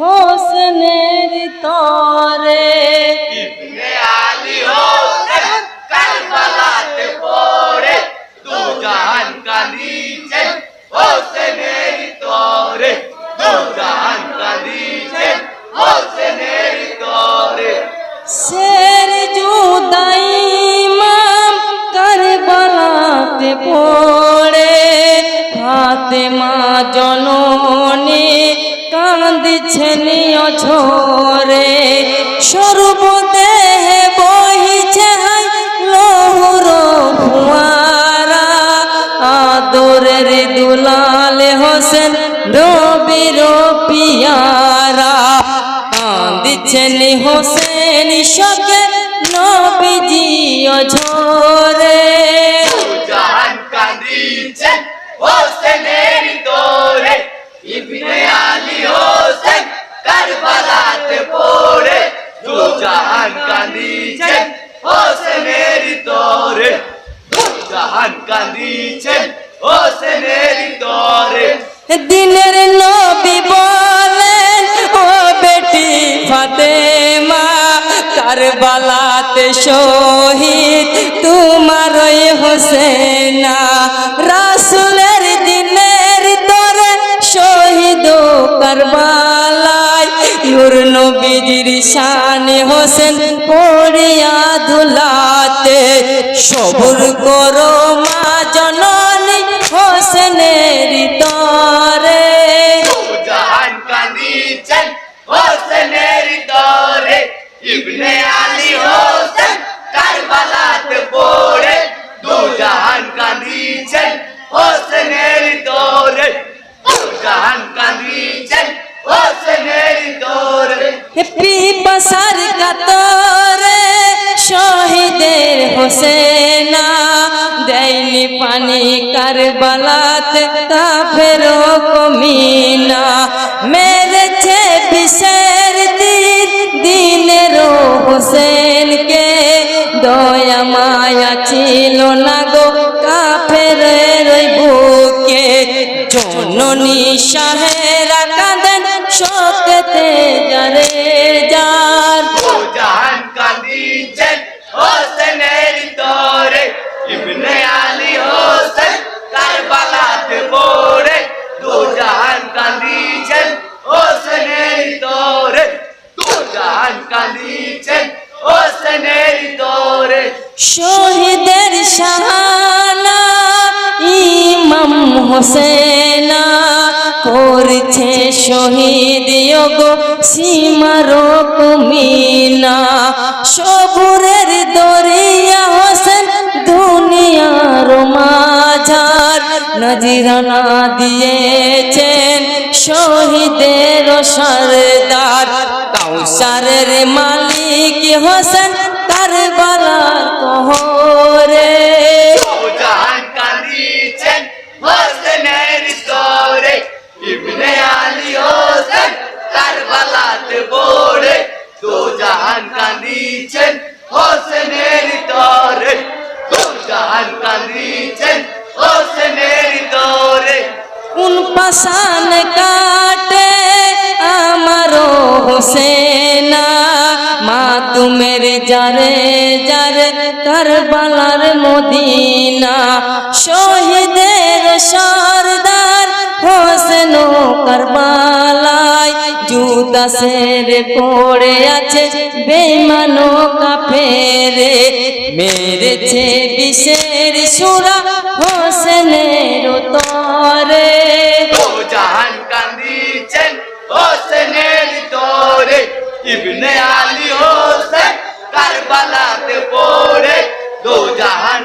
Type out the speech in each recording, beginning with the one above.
হোসেনের তরে ইবনে আলী হোসেন কারবালাতে পড়ে দু জাহান কাঁদিছেন হোসেনের তরে দু জাহান কাঁদিছেন হোসেনের তরে শের জুদাই ইমাম কারবালাতে পড়ে ফাতেমা কাঁদছেন অঝরে সর্বদেহ বহিছে লহুর ফুয়ারা। আদরের দুলাল হোসেন নবীর পিয়ারা। কাঁদিছেন হোসেন শকে নবীজি অঝরে। হোসেনের তোরে ইবনে আলী হোসেন কারবালাতে পড়ে দু জাহান দু জাহান তোরে দিনের নবী বলেন, ও বেটি ফাতেমা, কারবালাতে শহীদ তোমার হোসেনা। রাসুলের দিনের তরে শহীদ নবীজির শান হোসেন পড়িয়া ধুলাতে সবুর করো মা জননী হোসেনের তরে হোসেনের দরে ইবনে আলী হোসেন কারবালাতে পড়ে। দু জাহান কাঁদিছেন হোসেনের দরে দু জাহান কাঁদিছেন হোসেনের দরে। কারবালাত কাফের কমিনা। মেরেছে বিষের দিন দিনের হোসেনকে। দয়া মায়া ছিল না গো কাফের বুকে। জননী শাহেরা কাঁদেন শোকতে যারে যার। জাহান কাঁদিছেন হোসেনের দরে, ইবনে আলী হোসেন কারবালাতে পড়ে দু জাহান কাঁদিছেন হোসেনের দরে দু জাহান কাঁদিছেন হোসেনের দরে শহীদের শাহানা ইমাম হোসেনা করছে শহীদ গো সীমার কমিনা সবুরের দরিয়া হোসেন দুনিয়ার মাঝার নজিরানা দিয়েছেন শহীদের সরদার। কাউসারের মালিক হোসেন পাশান কাটে আমারও হোসেনা। মা তুমের যারে যারে কারবালার মদিনা। শহীদের সরদার হোসেন কারবালায়। জুদাসের পড়ে আছে বেমানো কাফেরে। মেরেছে বিষের সুরা হোসেনের তরে।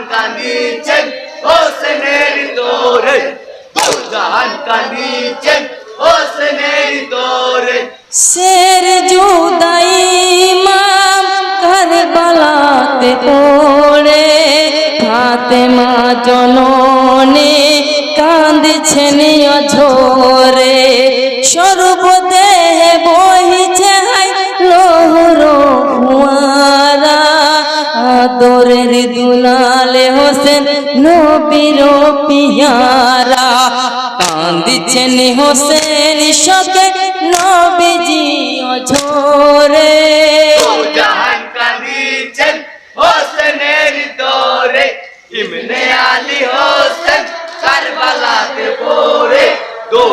কাঁদিছেন হোসেনের দরে দু জাহান কাঁদিছেন হোসেনের দরে শের জুদাই ইমাম কারবালাতে পড়ে ফাতেমা জননী কাঁদছেন অঝরে সর্বদেহ হোসেন নবীর পিয়ারা। কান্দিছেন হোসেন শোকে নবীজি অঝোরে। হোসেনের দোরে ইমনে আলী হোসেন কারবালাতে পড়ে। দো